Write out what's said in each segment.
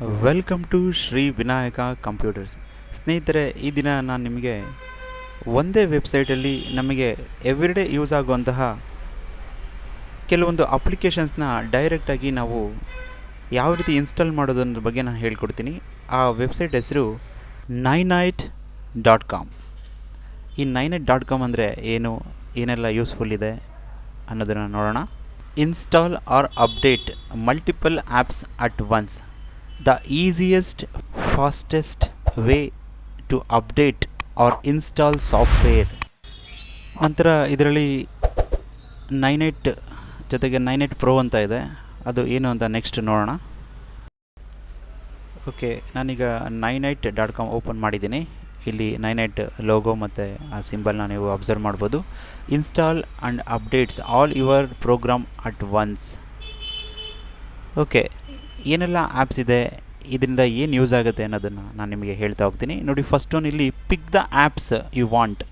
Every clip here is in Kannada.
Welcome to Shri Vinayaka computers. ಸ್ನೇಹಿತರೆ, ಈ ದಿನ ನಾನು ನಿಮಗೆ ಒಂದೇ ವೆಬ್ಸೈಟಲ್ಲಿ ನಮಗೆ ಎವ್ರಿಡೇ ಯೂಸ್ ಆಗುವಂತಹ ಕೆಲವೊಂದು ಅಪ್ಲಿಕೇಶನ್ಸ್ನ ಡೈರೆಕ್ಟಾಗಿ ನಾವು ಯಾವ ರೀತಿ ಇನ್ಸ್ಟಾಲ್ ಮಾಡೋದನ್ನ ಬಗ್ಗೆ ನಾನು ಹೇಳ್ಕೊಡ್ತೀನಿ. ಆ ವೆಬ್ಸೈಟ್ ಹೆಸರು ನೈನೈಟ್ ಡಾಟ್ ಕಾಮ್. ಈ ನೈನೈಟ್ ಡಾಟ್ ಕಾಮ್ ಅಂದರೆ ಏನು, ಏನೆಲ್ಲ ಯೂಸ್ಫುಲ್ ಇದೆ ಅನ್ನೋದನ್ನು ನೋಡೋಣ. Install or update multiple apps at once. The easiest, fastest way to update or install software ನಂತರ ಇದರಲ್ಲಿ ನೈನ್ ಏಟ್ ಜೊತೆಗೆ ನೈನ್ ಏಟ್ ಪ್ರೋ ಅಂತ ಇದೆ. ಅದು ಏನು ಅಂತ ನೆಕ್ಸ್ಟ್ ನೋಡೋಣ. ಓಕೆ ನಾನೀಗ nine eight dot com open ಮಾಡಿದ್ದೀನಿ. ಇಲ್ಲಿ ನೈನ್ ಏಟ್ ಲೋಗೋ ಮತ್ತು ಆ ಸಿಂಬಲ್ನ ನೀವು ಅಬ್ಸರ್ವ್ ಮಾಡ್ಬೋದು. Install and updates all your program at once okay ಏನೆಲ್ಲ ಆ್ಯಪ್ಸ್ ಇದೆ, ಇದರಿಂದ ಏನು ಯೂಸ್ ಆಗುತ್ತೆ ಅನ್ನೋದನ್ನು ನಾನು ನಿಮಗೆ ಹೇಳ್ತಾ ಹೋಗ್ತೀನಿ. ನೋಡಿ ಫಸ್ಟ್ ಒನ್ ಇಲ್ಲಿ pick the apps you want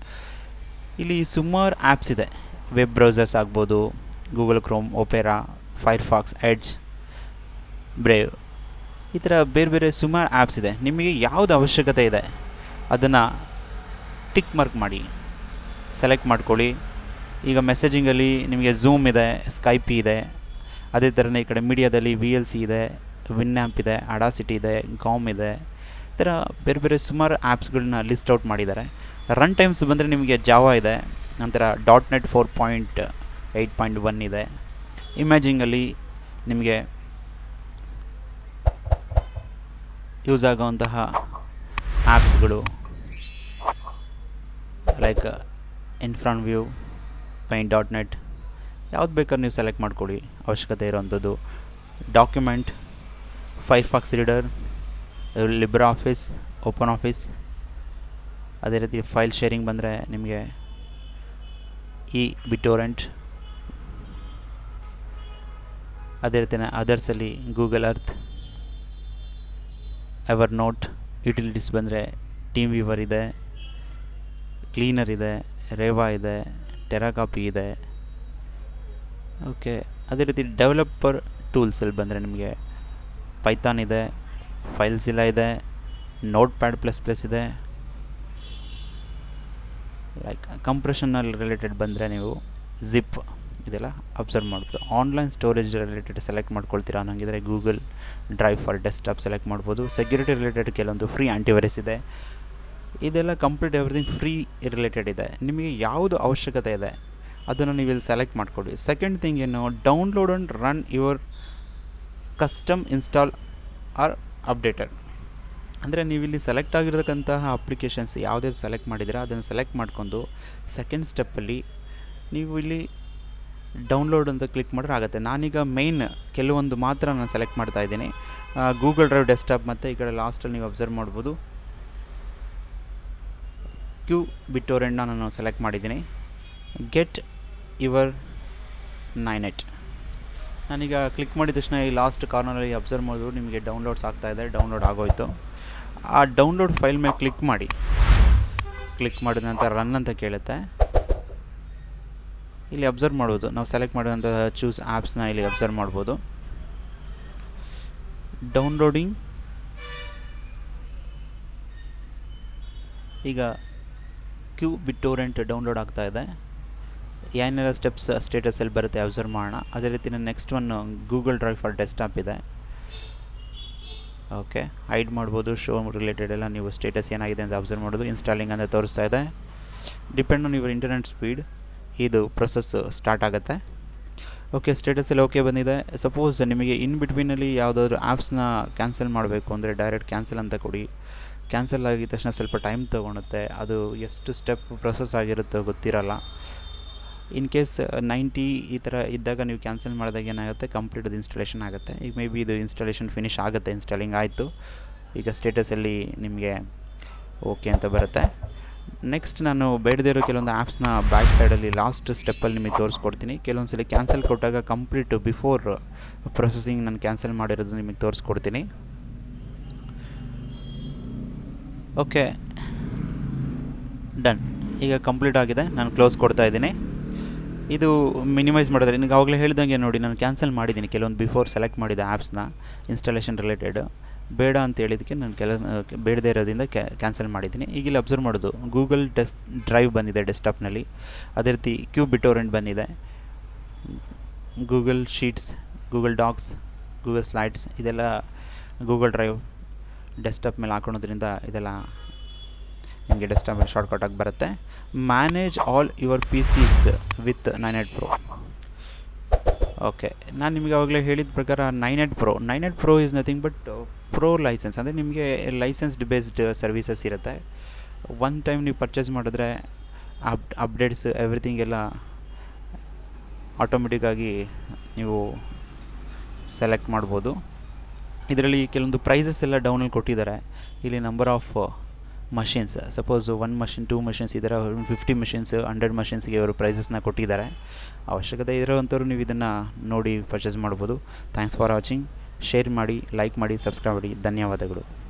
ಇಲ್ಲಿ ಸುಮಾರು ಆ್ಯಪ್ಸ್ ಇದೆ. ವೆಬ್ ಬ್ರೌಸರ್ಸ್ ಆಗ್ಬೋದು Google Chrome Opera Firefox Edge Brave ಈ ಥರ ಬೇರೆ ಬೇರೆ ಸುಮಾರು ಆ್ಯಪ್ಸ್ ಇದೆ. ನಿಮಗೆ ಯಾವುದು ಅವಶ್ಯಕತೆ ಇದೆ, ಅದನ್ನು ಟಿಕ್ ಮಾರ್ಕ್ ಮಾಡಿ ಸೆಲೆಕ್ಟ್ ಮಾಡ್ಕೊಳ್ಳಿ. ಈಗ ಮೆಸೇಜಿಂಗಲ್ಲಿ ನಿಮಗೆ ಝೂಮ್ ಇದೆ ಸ್ಕೈಪಿ ಇದೆ. ಅದೇ ಥರನೇ ಈ ಕಡೆ ಮೀಡಿಯಾದಲ್ಲಿ ವಿ ಎಲ್ ಸಿ ಇದೆ ವಿನ್ಯಾಂಪ್ ಇದೆ ಅಡಾಸಿಟಿ ಇದೆ ಕಾಮ್ ಇದೆ. ಈ ಥರ ಬೇರೆ ಬೇರೆ ಸುಮಾರು ಆ್ಯಪ್ಸ್ಗಳನ್ನ ಲಿಸ್ಟ್ ಔಟ್ ಮಾಡಿದ್ದಾರೆ. ರನ್ ಟೈಮ್ಸ್ ಬಂದರೆ ನಿಮಗೆ ಜಾವಾ ಇದೆ, ನಂತರ. Dot net four point eight point one ಇದೆ ಇಮ್ಯಾಜಿಂಗಲ್ಲಿ ನಿಮಗೆ ಯೂಸ್ ಆಗುವಂತಹ ಆ್ಯಪ್ಸ್ಗಳು like IrfanView paint dot net ಯಾವ್ದು ಬೇಕಾದ್ರೂ ನೀವು ಸೆಲೆಕ್ಟ್ ಮಾಡ್ಕೊಳ್ಳಿ. ಅವಶ್ಯಕತೆ ಇರೋವಂಥದ್ದು document Firefox reader, Libre office, open office. ಅದೇ ರೀತಿ ಫೈಲ್ ಶೇರಿಂಗ್ ಬಂದರೆ ನಿಮಗೆ ಇ ಬಿಟೋರೆಂಟ್. ಅದೇ ರೀತಿಯ ಅದರ್ಸಲ್ಲಿ Google Earth. Evernote utilities ಬಂದರೆ ಟೀಮ್ ವ್ಯೂವರ್ ಇದೆ. ಕ್ಲೀನರ್ ಇದೆ, ರೇವಾ ಇದೆ, ಟೆರಾಕಾಪಿ ಇದೆ. ಓಕೆ. ಅದೇ ರೀತಿ ಡೆವಲಪರ್ ಟೂಲ್ಸಲ್ಲಿ ಬಂದರೆ ನಿಮಗೆ ಪೈಥಾನ್ ಇದೆ, ಫೈಲ್ಸಿಲ್ಲ ಇದೆ ನೋಟ್ ಪ್ಯಾಡ್ ಪ್ಲಸ್ ಪ್ಲಸ್ ಇದೆ. ಲೈಕ್ ಕಂಪ್ರೆಷನಲ್ಲಿ ರಿಲೇಟೆಡ್ ಬಂದರೆ ನೀವು ಜಿಪ್ ಇದೆಲ್ಲ ಅಬ್ಸರ್ವ್ ಮಾಡ್ಬೋದು. ಆನ್ಲೈನ್ ಸ್ಟೋರೇಜ್ ರಿಲೇಟೆಡ್ ಸೆಲೆಕ್ಟ್ ಮಾಡ್ಕೊಳ್ತೀರಾ ಅನ್ನಂಗಿದ್ರೆ Google Drive for desktop select ಮಾಡ್ಬೋದು. ಸೆಕ್ಯೂರಿಟಿ ರಿಲೇಟೆಡ್ ಕೆಲವೊಂದು ಫ್ರೀ ಆ್ಯಂಟಿವೈರಸ್ ಇದೆ. ಇದೆಲ್ಲ ಕಂಪ್ಲೀಟ್ ಎವ್ರಿಥಿಂಗ್ ಫ್ರೀ ರಿಲೇಟೆಡ್ ಇದೆ. ನಿಮಗೆ ಯಾವುದು ಅವಶ್ಯಕತೆ ಇದೆ? ಅದನ್ನು ನೀವು ಇಲ್ಲಿ ಸೆಲೆಕ್ಟ್ ಮಾಡಿಕೊಡಿ. ಸೆಕೆಂಡ್ ಥಿಂಗ್ ಏನು download and run your custom install or updated ಅಂದರೆ ನೀವು ಇಲ್ಲಿ ಸೆಲೆಕ್ಟ್ ಆಗಿರತಕ್ಕಂತಹ ಅಪ್ಲಿಕೇಶನ್ಸ್ ಯಾವುದೇ ಸೆಲೆಕ್ಟ್ ಮಾಡಿದ್ದೀರಾ ಅದನ್ನು ಸೆಲೆಕ್ಟ್ ಮಾಡ್ಕೊಂಡು ಸೆಕೆಂಡ್ ಸ್ಟೆಪ್ಪಲ್ಲಿ ನೀವು ಇಲ್ಲಿ ಡೌನ್ಲೋಡ್ ಅಂತ ಕ್ಲಿಕ್ ಮಾಡಿದ್ರೆ ಆಗುತ್ತೆ. ನಾನೀಗ ಮೇಯ್ನ್ ಕೆಲವೊಂದು ಮಾತ್ರ ನಾನು ಸೆಲೆಕ್ಟ್ ಮಾಡ್ತಾ ಇದ್ದೀನಿ. ಗೂಗಲ್ ಡ್ರೈವ್ ಡೆಸ್ಕ್ಟಾಪ್ ಮತ್ತು ಈ ಕಡೆ ಲಾಸ್ಟಲ್ಲಿ ನೀವು ಅಬ್ಸರ್ವ್ ಮಾಡ್ಬೋದು. ಕ್ಯೂ ಬಿಟ್ಟೋರೆಂಡ್ನ ನಾನು ಸೆಲೆಕ್ಟ್ ಮಾಡಿದ್ದೀನಿ. ಗೆಟ್ ಯುವರ್ ನೈನೆಟ್ ನಾನೀಗ ಕ್ಲಿಕ್ ಮಾಡಿದ ತಕ್ಷಣ ಈ ಲಾಸ್ಟ್ ಕಾರ್ನರಲ್ಲಿ ಅಬ್ಸರ್ವ್ ಮಾಡಿದ್ರು, ನಿಮಗೆ ಡೌನ್ಲೋಡ್ಸ್ ಇದೆ, ಡೌನ್ಲೋಡ್ ಆಗೋಯ್ತು. ಆ ಡೌನ್ಲೋಡ್ ಫೈಲ್ ಮೇಲೆ ಕ್ಲಿಕ್ ಮಾಡಿ. ಕ್ಲಿಕ್ ಮಾಡಿದ ನಂತರ ರನ್ ಅಂತ ಕೇಳುತ್ತೆ. ಇಲ್ಲಿ ಅಬ್ಸರ್ವ್ ಮಾಡ್ಬೋದು ನಾವು ಸೆಲೆಕ್ಟ್ ಮಾಡಿದಂಥ ಚೂಸ್ ಆ್ಯಪ್ಸ್ನ ಇಲ್ಲಿ ಅಬ್ಸರ್ವ್ ಮಾಡ್ಬೋದು. ಡೌನ್ಲೋಡಿಂಗ್. ಈಗ ಕ್ಯೂ ಬಿಟ್ಟೋರೆಂಟ್ ಡೌನ್ಲೋಡ್ ಆಗ್ತಾ ಇದೆ. ಏನೆಲ್ಲ ಸ್ಟೆಪ್ಸ್ ಸ್ಟೇಟಸಲ್ಲಿ ಬರುತ್ತೆ ಅಬ್ಸರ್ವ್ ಮಾಡೋಣ. ಅದೇ ರೀತಿ ನಾನು next one Google Drive for desktop ಇದೆ. ಓಕೆ ಹೈಡ್ ಮಾಡ್ಬೋದು ಶೋ ರಿಲೇಟೆಡ್ ಎಲ್ಲ ನೀವು ಸ್ಟೇಟಸ್ ಏನಾಗಿದೆ ಅಂತ ಅಬ್ಸರ್ವ್ ಮಾಡೋದು ಇನ್ಸ್ಟಾಲಿಂಗ್ ಅಂತ ತೋರಿಸ್ತಾ ಇದೆ. Depend on your internet speed ಇದು ಪ್ರೊಸೆಸ್ ಸ್ಟಾರ್ಟ್ ಆಗುತ್ತೆ. ಓಕೆ ಸ್ಟೇಟಸಲ್ಲಿ ಓಕೆ ಬಂದಿದೆ. ಸಪೋಸ್ ನಿಮಗೆ ಇನ್ ಬಿಟ್ವೀನಲ್ಲಿ ಯಾವುದಾದ್ರೂ ಆ್ಯಪ್ಸ್ನ ಕ್ಯಾನ್ಸಲ್ ಮಾಡಬೇಕು ಅಂದರೆ ಡೈರೆಕ್ಟ್ ಕ್ಯಾನ್ಸಲ್ ಅಂತ ಕೊಡಿ. ಕ್ಯಾನ್ಸಲ್ ಆಗಿದ ತಕ್ಷಣ ಸ್ವಲ್ಪ ಟೈಮ್ ತೊಗೊಳುತ್ತೆ. ಅದು ಎಷ್ಟು ಸ್ಟೆಪ್ ಪ್ರೊಸೆಸ್ ಆಗಿರುತ್ತೋ ಗೊತ್ತಿರಲ್ಲ. ಇನ್ ಕೇಸ್ ನೈಂಟಿ ಈ ಥರ ಇದ್ದಾಗ ನೀವು ಕ್ಯಾನ್ಸಲ್ ಮಾಡಿದಾಗ ಏನಾಗುತ್ತೆ? ಕಂಪ್ಲೀಟ್ ಇನ್ಸ್ಟಾಲೇಷನ್ ಆಗುತ್ತೆ. ಈಗ ಮೇ ಬಿ ಇದು ಇನ್ಸ್ಟಾಲೇಷನ್ ಫಿನಿಶ್ ಆಗುತ್ತೆ ಇನ್ಸ್ಟಾಲಿಂಗ್ ಆಯಿತು. ಈಗ ಸ್ಟೇಟಸಲ್ಲಿ ನಿಮಗೆ ಓಕೆ ಅಂತ ಬರುತ್ತೆ. ನೆಕ್ಸ್ಟ್ ನಾನು ಬೇಡದಿರೋ ಕೆಲವೊಂದು ಆ್ಯಪ್ಸ್ನ ಬ್ಯಾಕ್ ಸೈಡಲ್ಲಿ ಲಾಸ್ಟ್ ಸ್ಟೆಪ್ಪಲ್ಲಿ ನಿಮಗೆ ತೋರಿಸ್ಕೊಡ್ತೀನಿ. ಕೆಲವೊಂದು ಸಲ ಕ್ಯಾನ್ಸಲ್ ಕೊಟ್ಟಾಗ ಕಂಪ್ಲೀಟ್ ಬಿಫೋರ್ ಪ್ರೊಸೆಸಿಂಗ್ ನಾನು ಕ್ಯಾನ್ಸಲ್ ಮಾಡಿರೋದು ನಿಮಗೆ ತೋರಿಸ್ಕೊಡ್ತೀನಿ. ಓಕೆ ಡನ್ ಈಗ ಕಂಪ್ಲೀಟ್ ಆಗಿದೆ. ನಾನು ಕ್ಲೋಸ್ ಕೊಡ್ತಾ ಇದ್ದೀನಿ. ಇದು ಮಿನಿಮೈಸ್ ಮಾಡಿದ್ರೆ, ನಿನಗೆ ಆವಾಗಲೇ ಹೇಳ್ದಂಗೆ ನೋಡಿ, ನಾನು ಕ್ಯಾನ್ಸಲ್ ಮಾಡಿದ್ದೀನಿ ಕೆಲವೊಂದು ಬಿಫೋರ್ ಸೆಲೆಕ್ಟ್ ಮಾಡಿದ ಆ್ಯಪ್ಸ್ನ, ಇನ್ಸ್ಟಾಲೇಷನ್ ರಿಲೇಟೆಡ್. ಬೇಡ ಅಂತ ಹೇಳಿದ್ದಕ್ಕೆ ನಾನು ಕೆಲ, ಬೇಡದೇ ಇರೋದ್ರಿಂದ ಕ್ಯಾನ್ಸಲ್ ಮಾಡಿದ್ದೀನಿ. ಈಗ ಇಲ್ಲಿ ಅಬ್ಸರ್ವ್ ಮಾಡೋದು, ಗೂಗಲ್ ಡೆಸ್ ಡ್ರೈವ್ ಬಂದಿದೆ ಡೆಸ್ಕ್ಟಾಪ್ನಲ್ಲಿ. ಅದೇ ರೀತಿ ಕ್ಯೂಬ್ ಬಿಟೋರೆಂಟ್ ಬಂದಿದೆ. Google Sheets, Google Docs, Google Slides, ಇದೆಲ್ಲ ಗೂಗಲ್ ಡ್ರೈವ್ ಡೆಸ್ಕ್ಟಾಪ್ ಮೇಲೆ ಹಾಕೊಳೋದ್ರಿಂದ ಇದೆಲ್ಲ ನಿಮಗೆ ಡೆಸ್ಕ್ಟಾಪ್ ಶಾರ್ಟ್ಕಟಾಗಿ ಬರುತ್ತೆ. Manage all your PCs with nine eight pro okay ನಾನು ನಿಮಗೆ ಆವಾಗಲೇ ಹೇಳಿದ ಪ್ರಕಾರ nine eight pro nine eight pro is nothing but pro license ಅಂದರೆ ನಿಮಗೆ ಲೈಸೆನ್ಸ್ಡ್ ಬೇಸ್ಡ್ ಸರ್ವಿಸಸ್ ಇರುತ್ತೆ. ಒನ್ ಟೈಮ್ ನೀವು ಪರ್ಚೇಸ್ ಮಾಡಿದ್ರೆ ಅಪ್ ಅಪ್ಡೇಟ್ಸ್ ಎವ್ರಿಥಿಂಗ್ ಎಲ್ಲ ಆಟೋಮೆಟಿಕ್ಕಾಗಿ ನೀವು ಸೆಲೆಕ್ಟ್ ಮಾಡ್ಬೋದು. ಇದರಲ್ಲಿ ಕೆಲವೊಂದು ಪ್ರೈಸಸ್ ಎಲ್ಲ ಡೌನಲ್ಲಿ ಕೊಟ್ಟಿದ್ದಾರೆ. ಇಲ್ಲಿ number of machines suppose one machine two machines ಥರ ಫಿಫ್ಟಿ ಮಷಿನ್ಸ್ ಹಂಡ್ರೆಡ್ ಮಷಿನ್ಸ್ಗೆ ಅವರು ಪ್ರೈಸಸ್ನ ಕೊಟ್ಟಿದ್ದಾರೆ. ಅವಶ್ಯಕತೆ ಇರೋವಂಥವ್ರು ನೀವು ಇದನ್ನು ನೋಡಿ ಪರ್ಚೇಸ್ ಮಾಡ್ಬೋದು ಥ್ಯಾಂಕ್ಸ್ ಫಾರ್ ವಾಚಿಂಗ್ ಶೇರ್ ಮಾಡಿ ಲೈಕ್ ಮಾಡಿ ಸಬ್ಸ್ಕ್ರೈಬ್ ಮಾಡಿ. ಧನ್ಯವಾದಗಳು.